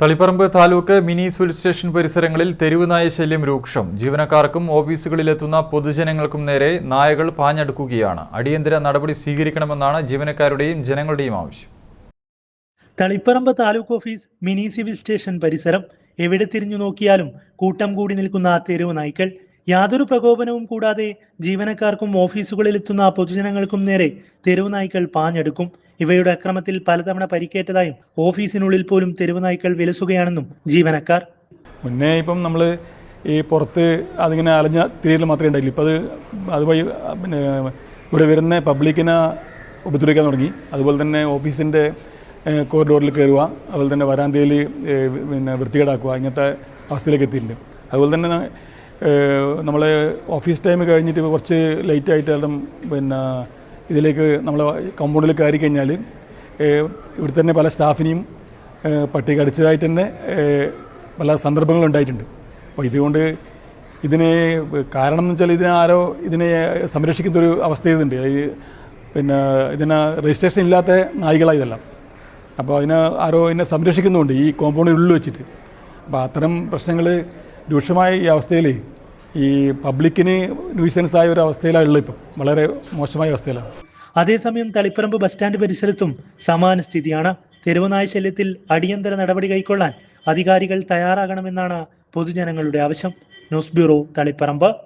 Taliparamba taluk mini civil station പരിസരങ്ങളിൽ തെരുവ് നായ ശല്യം രൂക്ഷം. ജീവനക്കാർക്കും ഓഫീസുകളിലെത്തുന്ന പൊതുജനങ്ങൾക്കും നേരെ നായകൾ പാഞ്ഞടുക്കുകയാണ്. അടിയന്തര നടപടി സ്വീകരിക്കണമെന്നാണ് ജീവനക്കാരുടെയും ജനങ്ങളുടെയും ആവശ്യം. Taliparamba taluk office mini civil station പരിസരം എവിടെ തിരിഞ്ഞു നോക്കിയാലും കൂട്ടം കൂടി നിൽക്കുന്ന തെരുവ് നായ്ക്കൾ യാതൊരു പ്രകോപനവും കൂടാതെ ജീവനക്കാർക്കും ഓഫീസുകളിൽ എത്തുന്ന പൊതുജനങ്ങൾക്കും നേരെ തെരുവ് നായ്ക്കൾ പാഞ്ഞെടുക്കും. ഇവയുടെ അക്രമത്തിൽ പലതവണ പരിക്കേറ്റതായും ഓഫീസിനുള്ളിൽ പോലും തെരുവ് നായ്ക്കൾ വിലസുകയാണെന്നും ജീവനക്കാർ. മുന്നേ ഇപ്പം നമ്മൾ ഈ പുറത്ത് അതിങ്ങനെ അലഞ്ഞ തിരിയൽ മാത്രമേ ഉണ്ടായില്ല. ഇപ്പം അത് അതുവഴി പിന്നെ ഇവിടെ വരുന്ന പബ്ലിക്കിനെ ഉപദ്രവിക്കാൻ തുടങ്ങി. അതുപോലെ തന്നെ ഓഫീസിന്റെ കോറിഡോറിൽ കയറുക അതുപോലെ തന്നെ വരാന്തയിൽ പിന്നെ വൃത്തികേടാക്കുക ഇങ്ങനത്തെ അവസ്ഥയിലേക്ക് എത്തിയിട്ടുണ്ട്. അതുപോലെ തന്നെ നമ്മൾ ഓഫീസ് ടൈം കഴിഞ്ഞിട്ട് കുറച്ച് ലേറ്റ് ആയിട്ടാലും പിന്നെ ഇതിലേക്ക് നമ്മൾ കമ്പൗണ്ടിൽ കയറി കഴിഞ്ഞാൽ ഇവിടെ തന്നെ പല സ്റ്റാഫിനെയും പട്ടിക പട്ടി കടിച്ചതായിട്ട് തന്നെ പല സന്ദർഭങ്ങളുണ്ടായിട്ടുണ്ട് അപ്പോൾ ഇതുകൊണ്ട് ഇതിനെ കാരണം എന്ന് വെച്ചാൽ ഇതിനെ ആരോ ഇതിനെ സംരക്ഷിക്കുന്ന ഒരു അവസ്ഥ ഇതുണ്ട്. പിന്നെ ഇതിന് രജിസ്ട്രേഷൻ ഇല്ലാത്ത നായികളാണ് ഇതെല്ലാം അപ്പോൾ അതിനെ ആരോ ഇതിനെ സംരക്ഷിക്കുന്നുണ്ട് ഈ കോമ്പൗണ്ടിനുള്ളിൽ വെച്ചിട്ട്. അപ്പോൾ അത്തരം പ്രശ്നങ്ങൾ രൂക്ഷമായ ഈ അവസ്ഥയിൽ ഈ പബ്ലിക്കിന് ന്യൂസൻസ് ആയ ഒരു അവസ്ഥയിലാണ് ഉള്ളത് ഇപ്പം. വളരെ മോശമായ അവസ്ഥയിലാണ്. അതേസമയം തളിപ്പറമ്പ് ബസ് സ്റ്റാൻഡ് പരിസരത്തും സമാന സ്ഥിതിയാണ്. തെരുവുനായ ശല്യത്തിൽ അടിയന്തര നടപടി കൈക്കൊള്ളാൻ അധികാരികൾ തയ്യാറാകണമെന്നാണ് പൊതുജനങ്ങളുടെ ആവശ്യം. News bureau Taliparamba.